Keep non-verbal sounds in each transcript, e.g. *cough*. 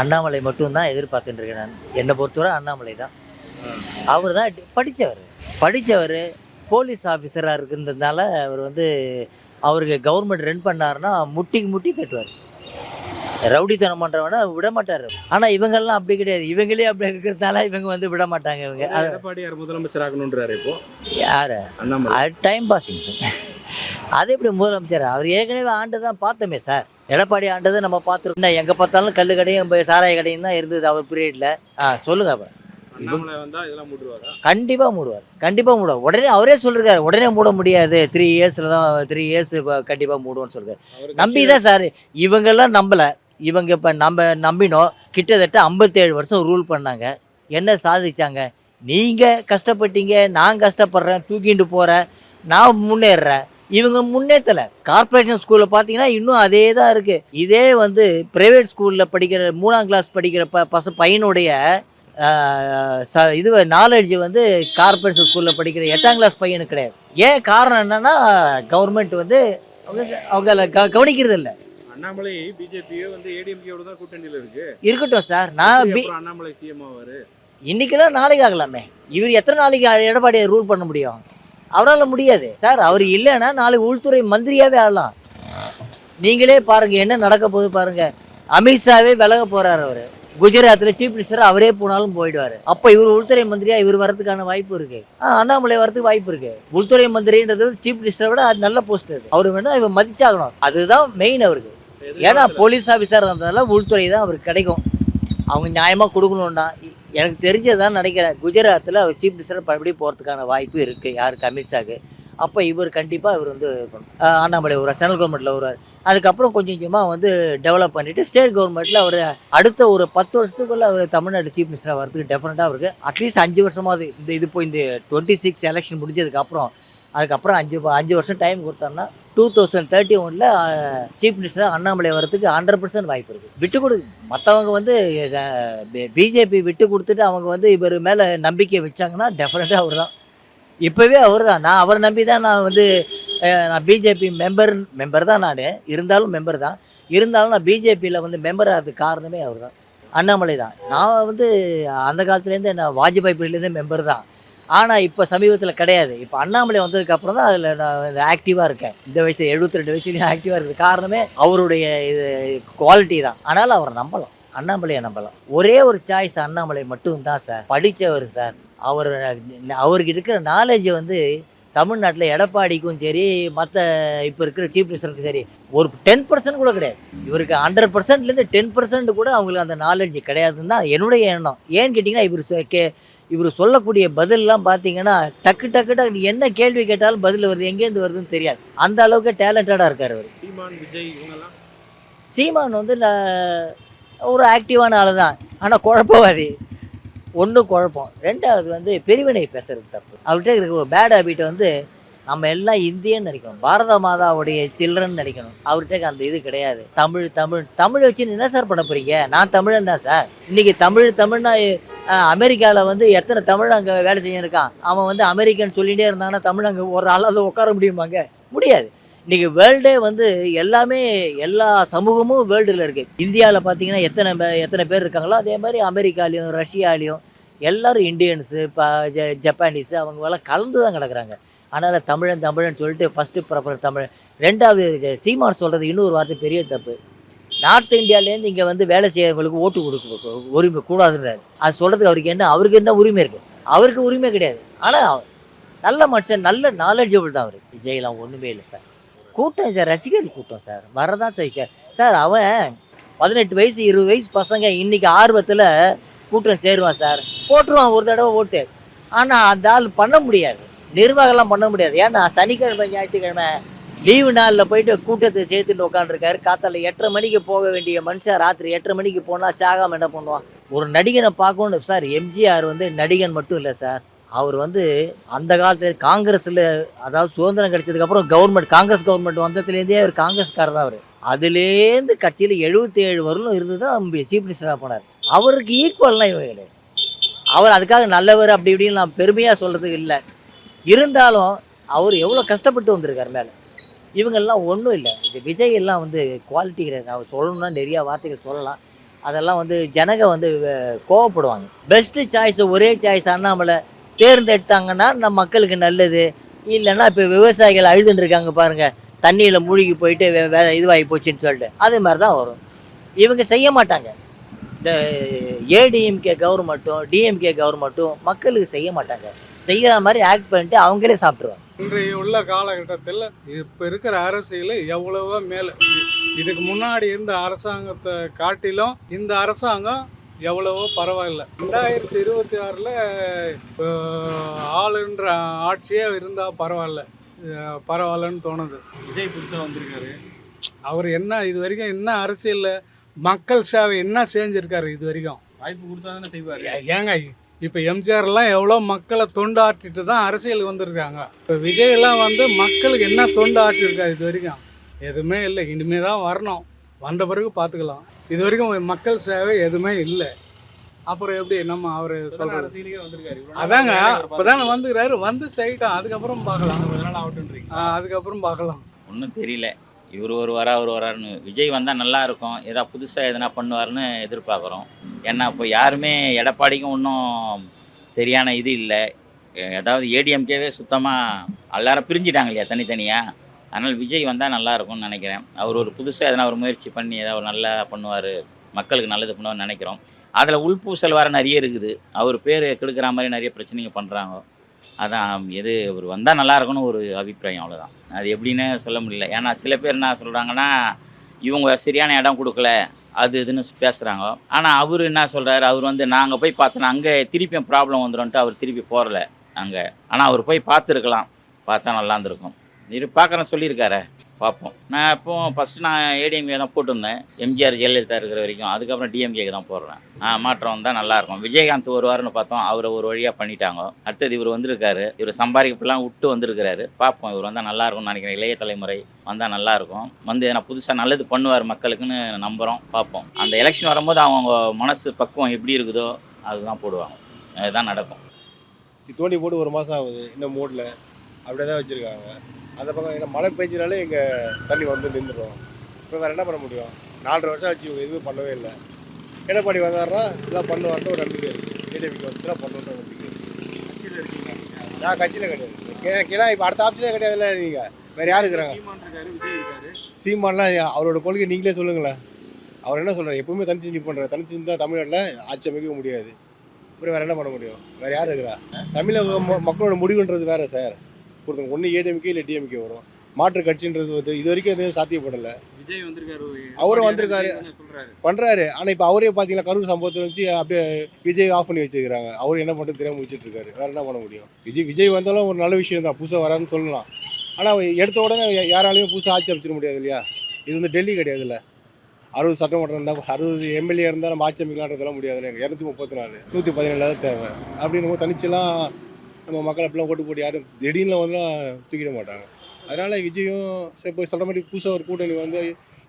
அண்ணாமலை மட்டும்தான் எதிர்பார்த்துட்டு இருக்கேன் நான். என்னை பொறுத்தவரை அண்ணாமலை தான். அவர் தான் படித்தவர் படித்தவர் போலீஸ் ஆஃபீஸராக இருக்கிறதுனால அவர் வந்து அவருக்கு கவர்மெண்ட் ரன் பண்ணாருன்னா முட்டிக்கு முட்டி தட்டுவார் ரவுடித்தனம் பண்ணுறவனா விட மாட்டார். ஆனால் இவங்கெல்லாம் அப்படி கிடையாது. இவங்களே அப்படி இருக்கிறதுனால இவங்க வந்து விட மாட்டாங்க இவங்க. எடப்பாடியார் முதலமைச்சர் ஆகணுன்றாரு இப்போ. யார்? அண்ணாமலை. அது டைம் பாசிங் அது எப்படி முதலமைச்சர்? அவர் ஏற்கனவே ஆண்டு தான் பார்த்தோமே சார். எடப்பாடி ஆண்டது நம்ம பார்த்துருக்கோம். எங்கே பார்த்தாலும் கல் கடையும் சாராய கடையும் தான் இருந்தது அவர் பீரியடில் ஆ சொல்லுங்க அப்போ. கண்டிப்பாக மூடுவார்? கண்டிப்பாக மூடுவார். உடனே அவரே சொல்லிருக்காரு உடனே மூட முடியாது. த்ரீ இயர்ஸில் தான் த்ரீ இயர்ஸ் கண்டிப்பாக மூடுவோன்னு சொல்றாரு அவருக்கு நம்பி தான் சார். இவங்கெல்லாம் நம்பலை. இவங்க இப்போ நம்ம நம்பினோம். கிட்டத்தட்ட ஐம்பத்தேழு வருஷம் ரூல் பண்ணாங்க. என்ன சாதிச்சாங்க? நீங்கள் கஷ்டப்பட்டீங்க நான் கஷ்டப்படுறேன் தூக்கிட்டு போகிறேன் நான் முன்னேறுறேன் இவங்க முன்னேற்றலை கார்ப்பரேஷன் ஸ்கூலில் பார்த்தீங்கன்னா இன்னும் அதே தான் இருக்குது இதே வந்து ப்ரைவேட் ஸ்கூலில் படிக்கிற மூணாம் கிளாஸ் படிக்கிற ப பச பையனுடைய ச இது நாலேஜ் வந்து கார்ப்பரேஷன் ஸ்கூலில் படிக்கிற எட்டாம் கிளாஸ் பையனுக்கு கிடையாது. ஏன் காரணம் என்னன்னா கவர்மெண்ட் வந்து அவங்க கவனிக்கிறது இல்லை அண்ணாமலை பிஜேபியே வந்து ஏடிஎம்கேவோட தான் கூட்டணியில இருக்கு. இருக்கட்டும் சார். நான் பி அப்புறம் அண்ணாமலை சிஎம் ஆவாரு. இன்னைக்கெல்லாம் நாளைக்கு ஆகலாமே. இவர் எத்தனை நாளைக்கு எடப்பாடியை ரூல் பண்ண முடியும்? அவரால் முடியாது. சார் அவர் இல்லைன்னா நாளைக்கு உள்துறை மந்திரியாகவே ஆகலாம். நீங்களே பாருங்கள் என்ன நடக்க போகுது பாருங்கள் அமித்ஷாவே விலக போகிறார் அவர். குஜராத்தில் சீஃப் மினிஸ்டர் அவரே போனாலும் போயிடுவார். அப்போ இவர் உள்துறை மந்திரியாக இவர் வரதுக்கான வாய்ப்பு இருக்குது ஆ அண்ணாமலை வரதுக்கு வாய்ப்பு இருக்குது உள்துறை மந்திரின்றது சீஃப் மினிஸ்டரை விட அது நல்ல போஸ்ட் அது. அவர் வேணால் இவன் மதிச்சாகணும். அதுதான் மெயின் அவருக்கு. ஏன்னா போலீஸ் ஆஃபீஸர் இருந்ததுனால உள்துறை தான் அவருக்கு கிடைக்கும். அவங்க நியாயமாக கொடுக்கணும்னா எனக்கு தெரிஞ்சதான் நினைக்கிறேன். குஜராத்தில் அவர் சீஃப் மினிஸ்டர் மறுபடியும் போகிறதுக்கான வாய்ப்பு இருக்குது யாருக்கு? அமித்ஷாக்கு அப்போ இவர் கண்டிப்பாக இவர் வந்து அண்ணாமலை வருவார் சென்ட்ரல் கவர்மெண்ட்டில் வருவார் அதுக்கப்புறம் கொஞ்சம் கொஞ்சமாக வந்து டெவலப் பண்ணிவிட்டு ஸ்டேட் கவர்மெண்ட்டில் அவர் அடுத்த ஒரு பத்து வருஷத்துக்குள்ளே அவர் தமிழ்நாடு சீஃப் மினிஸ்டராக வரதுக்கு டெஃபினட்டாக அவருக்கு அட்லீஸ்ட் அஞ்சு வருஷமாவது இந்த இது போய் இந்த டுவெண்ட்டி சிக்ஸ் எலெக்ஷன் முடிஞ்சதுக்கப்புறம் அதுக்கப்புறம் அஞ்சு அஞ்சு வருஷம் டைம் கொடுத்தோம்னா டூ தௌசண்ட் தேர்ட்டி ஒனில் சீஃப் மினிஸ்டர் அண்ணாமலை வரதுக்கு ஹண்ட்ரட் பர்சன்ட் வாய்ப்பு இருக்குது விட்டு கொடு மற்றவங்க வந்து பிஜேபி விட்டு கொடுத்துட்டு அவங்க வந்து இவர் மேலே நம்பிக்கை வச்சாங்கன்னா டெஃபினட்டாக அவர் தான் இப்போவே அவர் தான் நான் அவரை நம்பி தான் நான் வந்து நான் பிஜேபி மெம்பர் மெம்பர் தான் நான். இருந்தாலும் மெம்பர் தான் இருந்தாலும் நான் பிஜேபியில் வந்து மெம்பர் ஆகிறதுக்கு காரணமே அவர் தான் அண்ணாமலை தான் நான் வந்து அந்த காலத்துலேருந்து நான் வாஜ்பாய் பீரியட்லேருந்தே மெம்பர் தான். ஆனால் இப்போ சமீபத்தில் கிடையாது. இப்போ அண்ணாமலை வந்ததுக்கப்புறம் தான் அதில் நான் ஆக்டிவாக இருக்கேன். இந்த வயசு எழுபத்தி ரெண்டு வயசுலேயும் ஆக்டிவாக இருக்குது காரணமே அவருடைய இது குவாலிட்டி தான். ஆனாலும் அவரை நம்பலாம். அண்ணாமலையை நம்பலாம். ஒரே ஒரு சாய்ஸ் அண்ணாமலை மட்டும்தான் சார் படித்தவர் சார் அவர் அவருக்கு இருக்கிற நாலேஜை வந்து தமிழ்நாட்டில் எடப்பாடிக்கும் சரி மற்ற இப்போ இருக்கிற சீஃப் மினிஸ்டருக்கும் சரி ஒரு டென் பர்சன்ட் கூட கிடையாது. இவருக்கு ஹண்ட்ரட் பர்சன்ட்லேருந்து டென் பர்சன்ட் கூட அவங்களுக்கு அந்த நாலேஜ் கிடையாதுன்னு தான் என்னுடைய எண்ணம். ஏன்னு கேட்டிங்கன்னா இவர் கே இவர் சொல்லக்கூடிய பதிலெலாம் பார்த்தீங்கன்னா டக்கு டக்கு டக்கு என்ன கேள்வி கேட்டாலும் பதில் வருது எங்கேருந்து வருதுன்னு தெரியாது. அந்த அளவுக்கு டேலண்டடாக இருக்கார் அவர். சீமான் விஜய் சீமான் வந்து ஒரு ஆக்டிவான ஆள் தான் ஆனால் குழப்பவாதி. ஒன்று குழப்பம். ரெண்டாவது வந்து பெருவினை பேசுறது தப்பு. அவர்கிட்ட இருக்கிற ஒரு பேட் ஹேபிட் வந்து நம்ம எல்லாம் இந்தியன்னு நினைக்கணும் பாரத மாதாவுடைய சில்ட்ரன் நினைக்கணும் அவர்கிட்ட அந்த இது கிடையாது. தமிழ் தமிழ் தமிழை வச்சு என்ன சார் பண்ண போறீங்க? நான் தமிழன் தான் சார் இன்னைக்கு தமிழ் தமிழ்னா அமெரிக்காவில் வந்து எத்தனை தமிழ் அங்கே வேலை செஞ்சுருக்கான்? அவன் வந்து அமெரிக்கன் சொல்லிகிட்டே இருந்தாங்கன்னா தமிழ் அங்கே ஒரு ஆளாவது உட்கார முடியுமாங்க? முடியாது. இன்றைக்கி வேர்ல்டே வந்து எல்லாமே எல்லா சமூகமும் வேர்ல்டில் இருக்குது இந்தியாவில் பார்த்தீங்கன்னா எத்தனை எத்தனை பேர் இருக்காங்களோ அதே மாதிரி அமெரிக்காலையும் ரஷ்யாலையும் எல்லாரும் இந்தியன்ஸு இப்போ ஜ ஜப்பானீஸு அவங்க எல்லாம் கலந்து தான் கிடக்குறாங்க. அதனால் தமிழன் தமிழன் சொல்லிட்டு ஃபஸ்ட்டு ப்ரிஃபர் தமிழ் ரெண்டாவது சீமான் சொல்கிறது இன்னொரு வார்த்தை பெரிய தப்பு. நார்த் இந்தியாவிலேருந்து இங்கே வந்து வேலை செய்யறவங்களுக்கு ஓட்டு கொடுக்க உரிமை கூடாதுன்றாரு. அது சொல்கிறதுக்கு அவருக்கு என்ன அவருக்கு என்ன உரிமை இருக்குது அவருக்கு உரிமை கிடையாது. ஆனால் நல்ல மனுஷன் நல்ல நாலேஜபிள் தான் அவர். விஜய்லாம் ஒன்றுமே இல்லை சார். கூட்டம் சார் ரசிகர் கூட்டம் சார். வரதான் சார் சார். சார் அவன் பதினெட்டு வயசு இருபது வயசு பசங்க இன்றைக்கி ஆர்வத்தில் கூட்டம் சேருவான் சார். போட்டுருவான் ஒரு தடவை ஓட்டு. ஆனால் அந்த ஆள் பண்ண முடியாது. நிர்வாகம்லாம் பண்ண முடியாது. ஏன்னா சனிக்கிழமை ஞாயிற்றுக்கிழமை லீவு நாளில் போயிட்டு கூட்டத்தை சேர்த்துட்டு உட்காந்துருக்காரு காத்தால எட்டரை மணிக்கு போக வேண்டிய மனுஷன் ராத்திரி எட்டரை மணிக்கு போனால் சாகாமல் என்ன பண்ணுவான்? ஒரு நடிகனை பார்க்கணும் சார் எம்ஜிஆர் வந்து நடிகன் மட்டும் இல்லை சார். அவர் வந்து அந்த காலத்தில் காங்கிரஸில் அதாவது சுதந்திரம் கிடைச்சதுக்கப்புறம் கவர்மெண்ட் காங்கிரஸ் கவர்மெண்ட் வந்ததுலேருந்தே அவர் காங்கிரஸ்காரர் தான் அவர். அதுலேருந்து கட்சியில் எழுபத்தி ஏழு வரலும் இருந்து தான் சீஃப் மினிஸ்டராக போனார். அவருக்கு ஈக்குவல்லாம் இவங்க அவர் அதுக்காக நல்லவர் அப்படி இப்படின்னு நான் பெருமையாக சொல்கிறதுக்கு இல்லை. இருந்தாலும் அவர் எவ்வளோ கஷ்டப்பட்டு வந்திருக்கார் மேலே. இவங்கெல்லாம் ஒன்றும் இல்லை. இது விஜய் எல்லாம் வந்து குவாலிட்டி கிடையாது. அவர் சொல்லணும்னா நிறையா வார்த்தைகள் சொல்லலாம். அதெல்லாம் வந்து ஜனங்க வந்து கோவப்படுவாங்க. பெஸ்ட்டு சாய்ஸ் ஒரே சாய்ஸ் அண்ணாமலை. தேர்ந்தெடுத்தாங்கன்னா நம்ம மக்களுக்கு நல்லது. இல்லைன்னா இப்போ விவசாயிகள் அழுதுன்னு இருக்காங்க பாருங்கள் தண்ணியில் மூழ்கி போயிட்டு வே- வே இதுவாகி போச்சுன்னு சொல்லிட்டு. அதே மாதிரி தான் வரும். இவங்க செய்ய மாட்டாங்க. இந்த ஏடிஎம்கே கவர்மெண்ட்டும் டிஎம்கே கவர்மெண்ட்டும் மக்களுக்கு செய்ய மாட்டாங்க. செய்கிற மாதிரி ஆக்ட் பண்ணிட்டு அவங்களே சாப்பிட்ருவாங்க இன்றைய உள்ள காலகட்டத்தில் இப்போ இருக்கிற அரசியல் எவ்வளவோ மேலே. இதுக்கு முன்னாடி இருந்த அரசாங்கத்தை காட்டிலும் இந்த அரசாங்கம் எவ்வளவோ பரவாயில்ல. ரெண்டாயிரத்தி இருபத்தி ஆறில் ஆளுன்ற ஆட்சியே இருந்தால் பரவாயில்ல. பரவாயில்லன்னு தோணுது. விஜய் புதுசா வந்திருக்காரு. அவர் என்ன இது வரைக்கும் என்ன அரசியலில் மக்கள் சேவை என்ன செஞ்சுருக்காரு இது வரைக்கும்? வாய்ப்பு கொடுத்தா தானே செய்வாரு. ஏங்க இப்போ எம்ஜிஆர்லாம் எவ்வளோ மக்களை தொண்டாற்றிட்டு தான் அரசியலுக்கு வந்திருக்காங்க. இப்போ விஜயெல்லாம் வந்து மக்களுக்கு என்ன தொண்டாற்றிருக்காரு இது வரைக்கும்? எதுவுமே இல்லை. இனிமே தான் வரணும். வந்த பிறகு பார்த்துக்கலாம். இது வரைக்கும் மக்கள் சேவை எதுவுமே இல்லை. அப்புறம் எப்படி நம்ம அவர் சொல்கிறது அதாங்க. இப்போ தானே வந்துக்கிறாரு. வந்து செய்யிட்டோம் அதுக்கப்புறம் பார்க்கலாம். அதுக்கப்புறம் பார்க்கலாம். ஒன்றும் தெரியல. இவர் ஒரு வரா அவர் வராருன்னு விஜய் வந்தால் நல்லா இருக்கும் ஏதா புதுசாக எதனா பண்ணுவாருன்னு எதிர்பார்க்குறோம். ஏன்னா இப்போ யாருமே எடப்பாடிக்கும் ஒன்றும் சரியான இது இல்லை. அதாவது ஏடிஎம்கேவே சுத்தமாக எல்லாரும் பிரிஞ்சிட்டாங்க இல்லையா தனித்தனியாக அதனால் விஜய் வந்தால் நல்லா இருக்கும்னு நினைக்கிறேன். அவர் ஒரு புதுசாக எதனா ஒரு முயற்சி பண்ணி ஏதாவது ஒரு நல்லா பண்ணுவார் மக்களுக்கு நல்லது பண்ணுவார்னு நினைக்கிறோம். அதில் உள்பூசல் வர நிறைய இருக்குது. அவர் பேர் கெடுக்கிற மாதிரி நிறைய பிரச்சனைங்க பண்ணுறாங்க அதான் எது ஒரு வந்தால் நல்லா இருக்கும்னு ஒரு அபிப்பிராயம் அவ்வளோதான் அது எப்படின்னு சொல்ல முடியல. ஏன்னா சில பேர் என்ன சொல்கிறாங்கன்னா இவங்க சரியான இடம் கொடுக்கல அது இதுன்னு பேசுகிறாங்க ஆனால் அவர் என்ன சொல்கிறாரு அவர் வந்து நாங்கள் போய் பார்த்தோன்னா அங்கே திருப்பியும் ப்ராப்ளம் வந்துடும்ட்டு அவர் திருப்பி போகல அங்கே. ஆனால் அவர் போய் பார்த்துருக்கலாம் பார்த்தா நல்லா இருந்திருக்கும். இரு பார்க்குறேன் சொல்லியிருக்காரு. பார்ப்போம். நான் இப்போ ஃபஸ்ட்டு நான் ஏடிஎம்கே தான் போட்டிருந்தேன். எம்ஜிஆர் ஜெயலலிதா இருக்கிற வரைக்கும். அதுக்கப்புறம் டிஎம்கேக்கு தான் போடுறேன். ஆ மாற்றம் வந்தால் நல்லாயிருக்கும் விஜயகாந்த் வருவாருன்னு பார்த்தோம். அவரை ஒரு வழியாக பண்ணிட்டாங்க. அடுத்தது இவர் வந்திருக்காரு. இவர் சம்பாதிக்கப்பெல்லாம் விட்டு வந்திருக்கிறாரு. பார்ப்போம். இவர் வந்தால் நல்லா இருக்கும்னு நினைக்கிறேன். இளைய தலைமுறை வந்தால் நல்லா இருக்கும். வந்து எதனா புதுசாக நல்லது பண்ணுவார் மக்களுக்குன்னு நம்புகிறோம் பார்ப்போம். அந்த எலெக்ஷன் வரும்போது அவங்க மனசு பக்குவம் எப்படி இருக்குதோ அதுதான் போடுவாங்க. அதுதான் நடக்கும். தோண்டி போட்டு ஒரு மாதம் ஆகுது. இன்னும் மூடல அப்படியே தான் வச்சுருக்காங்க. அந்த பக்கம் ஏன்னா மழை பெஞ்சினாலே இங்கே தண்ணி வந்து நின்றுடும். இப்போ வேறு என்ன பண்ண முடியும்? நாலரை வருஷம் ஆச்சு இவங்க எதுவும் பண்ணவே இல்லை. எடப்பாடி வந்தாருன்னா இதெல்லாம் பண்ணுவார்னு ஒரு நம்பிக்கை இருக்குது ஏடிஎம்கே வந்துச்சுன்னா பண்ணுன்ற நம்பிக்கை இருக்குது நான் கட்சியில் கிடையாது. ஏன்னா இப்போ அடுத்த ஆப்ஷனே கிடையாதுல்ல நீங்கள் வேறு யார் இருக்கிறாங்க? சீமான்லாம் அவரோட கொள்கை நீங்களே சொல்லுங்களேன். அவர் என்ன சொல்கிறார் எப்பவுமே தனிச்சு நிற்பார் தனிச்சு இருந்தால் தமிழ்நாட்டில் ஆட்சி அமைக்க முடியாது. அப்புறம் வேறு என்ன பண்ண முடியும்? வேறு யார் இருக்கிறா? தமிழக மக்களோட முடிவுன்றது வேறு சார். ஒருத்தவங்க ஒன்று ஏடிஎம்கே இல்லை டிஎம்கே வரும். மாற்று கட்சின்றது வந்து இது வரைக்கும் எதுவும் சாத்தியப்படலை. விஜய் வந்திருக்காரு. அவரும் வந்திருக்காரு. பண்ணுறாரு ஆனால் இப்போ அவரே பார்த்தீங்களா கரூர் சம்பவத்தை வச்சு அப்படியே விஜய் ஆஃப் பண்ணி வச்சிருக்காங்க அவர் என்ன பண்ணுறது தெரியாமல் முடிச்சிட்டு இருக்காரு. வேறு என்ன பண்ண முடியும்? விஜய் விஜய் வந்தாலும் ஒரு நல்ல விஷயம் தான். புதுசாக வரான்னு சொல்லலாம். ஆனால் எடுத்த உடனே யாராலையும் புதுசாக ஆட்சி அமைச்சிட முடியாது இல்லையா? இது வந்து டெல்லி கிடையாதுல்ல. அறுபது சட்டமன்றம் இருந்தால் அறுபது எம்எல்ஏ இருந்தால் நம்ம ஆட்சி அமைக்கலான்றதெல்லாம் முடியாதுல்ல இரநூத்தி முப்பத்தி நாலு நூற்றி பதினேழு தேவை. அப்படின்னு தனிச்செல்லாம் நம்ம மக்கள் அப்படிலாம் ஓட்டு போட்டு யாரும் திடீர்னு வந்துலாம் தூக்கிட மாட்டாங்க. அதனால் விஜயும் சரி இப்போ சொல்கிற மாதிரி புதுசாக ஒரு கூட்டணி வந்து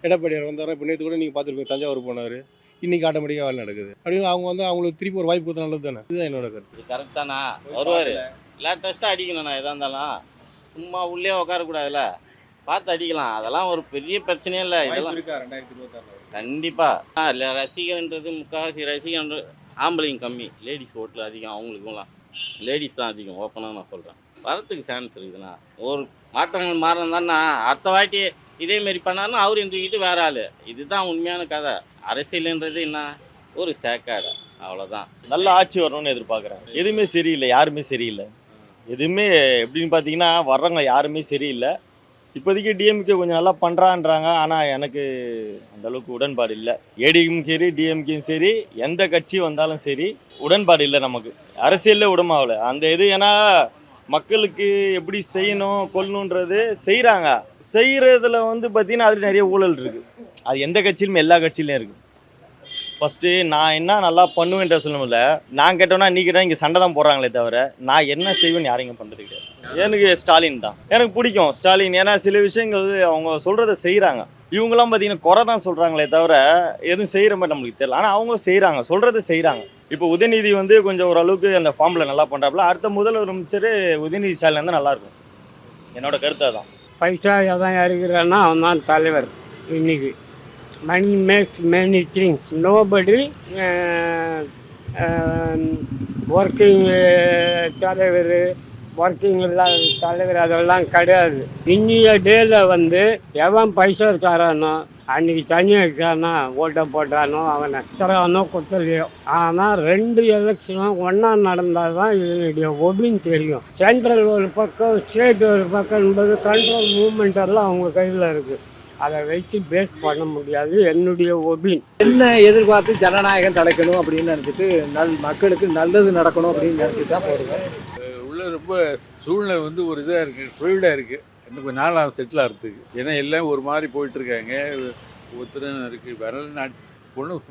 எடப்பாடியார் வந்தார்? இப்போ நேற்று கூட நீங்கள் பார்த்துருப்பீங்க தஞ்சாவூர் போனார். இன்றைக்கி ஆட்டோமேட்டிக்காக வேலை நடக்குது. அப்படின்னு அவங்க வந்து அவங்களுக்கு திருப்பி ஒரு வாய்ப்பு கொடுத்தா நல்லது தானே? இதுதான் என்னோட கருத்து. கரெக்ட் தானா? வருவார். லேட்டஸ்ட்டாக அடிக்கணும்ண்ணா எதாக இருந்தாலும். சும்மா உள்ளே உட்காரக்கூடாதுல்ல. பார்த்து அடிக்கலாம். அதெல்லாம் ஒரு பெரிய பிரச்சனையே இல்லை. இதெல்லாம் கண்டிப்பாக இல்லை ரசிகர்ன்றது முக்கால்வாசி ரசிகர் ஆம்பளைங்க கம்மி. லேடிஸ் ஓட்டில் அதிகம் அவங்களுக்குலாம் லேடிஸ் தான் அதிகம் ஓப்பனாக நான் சொல்கிறேன் வரத்துக்கு சான்ஸ் இருக்குதுண்ணா. ஒரு மாற்றங்கள் மாறணும் அடுத்த வாட்டி இதேமாரி பண்ணாருன்னா அவரையும் தூக்கிட்டு வேற ஆள். இதுதான் உண்மையான கதை. அரசியல்ன்றது என்ன? ஒரு சேக்காடை. அவ்வளோதான் நல்ல ஆட்சி வரணும்னு எதிர்பார்க்குறேன். எதுவுமே சரியில்லை யாருமே சரியில்லை. எதுவுமே எப்படின்னு பார்த்தீங்கன்னா வர்றவங்க யாருமே சரியில்லை. இப்போதைக்கு டிஎம்கே கொஞ்சம் நல்லா பண்ணுறான்றாங்க ஆனால் எனக்கு அந்தளவுக்கு உடன்பாடு இல்லை. ஏடிஎம் சரி டிஎம்கேயும் சரி எந்த கட்சி வந்தாலும் சரி உடன்பாடு இல்லை நமக்கு. அரசியலில் உடமாகல அந்த இது ஏன்னா மக்களுக்கு எப்படி செய்யணும் கொல்லணுன்றது செய்கிறாங்க செய்கிறதுல வந்து பார்த்திங்கன்னா அது நிறைய ஊழல் இருக்குது அது எந்த கட்சியிலுமே எல்லா கட்சியிலையும் இருக்குது ஃபஸ்ட்டு நான் என்ன நல்லா பண்ணுவேன்ற சொல்லணும்ல நான் கேட்டோன்னா நீ கேட்டால் இங்கே சண்டை தான் போடுறாங்களே தவிர நான் என்ன செய்வேன்னு யாரும் இங்கே பண்ணுறது கிடையாது. எனக்கு ஸ்டாலின் தான். எனக்கு பிடிக்கும் ஸ்டாலின். ஏன்னா சில விஷயங்கள் அவங்க சொல்கிறத செய்கிறாங்க இவங்கெல்லாம் பார்த்தீங்கன்னா குறை தான் சொல்கிறாங்களே தவிர எதுவும் செய்கிற மாதிரி நம்மளுக்கு தெரியல. ஆனால் அவங்க செய்கிறாங்க சொல்கிறத செய்கிறாங்க இப்போ உதயநிதி வந்து கொஞ்சம் ஓரளவுக்கு அந்த ஃபார்மில் நல்லா பண்ணுறாப்புல அடுத்த முதலமைச்சர் உதயநிதி ஸ்டாலின் தான் நல்லாயிருக்கும் என்னோட கருத்து தான் பைசா எதான் இருக்கிறான்னா அவன் தான் தலைவர் இன்னைக்கு. Money makes many things nobody working தலைவர் ஒர்க்கிங் இல்லாத தலைவர் அதெல்லாம் கிடையாது. இன்னிய டேல வந்து எவன் பைசா தரானோ அன்னைக்கு தனியாக இருக்கானா ஓட்டை போட்டானோ அவனை குத்துறானோ குத்தலையோ. ஆனால் ரெண்டு எலெக்ஷனும் ஒன்றா நடந்தால் தான் இதனுடைய ஒபின்னு தெரியும். சென்ட்ரல் ஒரு பக்கம் ஸ்டேட் ஒரு பக்கம் என்பது கண்ட்ரோல் மூமெண்ட் எல்லாம் அவங்க கையில் இருக்குது அதை வச்சு பேஸ் பண்ண முடியாது. என்னுடைய ஒபின். என்ன எதிர்பார்த்து ஜனநாயகம் தலைக்கணும் அப்படின்னு நினைச்சிட்டு நல் மக்களுக்கு நல்லது நடக்கணும் அப்படின்னு நினைச்சிட்டு தான் போடுவேன் உள்ள ரொம்ப சூழ்நிலை வந்து ஒரு இதாக இருக்குது ஃப்ளூயிடாக இருக்குது இன்னும் கொஞ்சம் நாள் ஆகும் செட்டில் ஆகிறதுக்கு ஏன்னா எல்லாம் ஒரு மாதிரி போயிட்டுருக்காங்க. ஒருத்தரும் இருக்குது வரல நாட் ஒன்றும்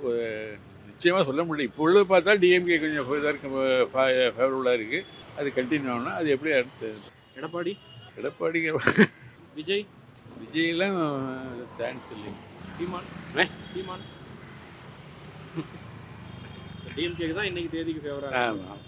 நிச்சயமாக சொல்ல முடியல. இப்போ உள்ள பார்த்தா டிஎம்கே கொஞ்சம் இதாக இருக்கு ஃபேவரபுளாக இருக்குது அது கண்டினியூ ஆகணும் அது எப்படி அடுத்து எடப்பாடி. எடப்பாடி விஜய். விஜயெல்லாம் சான்ஸ் இல்லை சீமான். சீமான். *laughs* டிஎம்கேக்கு தான் இன்னைக்கு தேதிக்கு ஃபேவரா ஆமாம்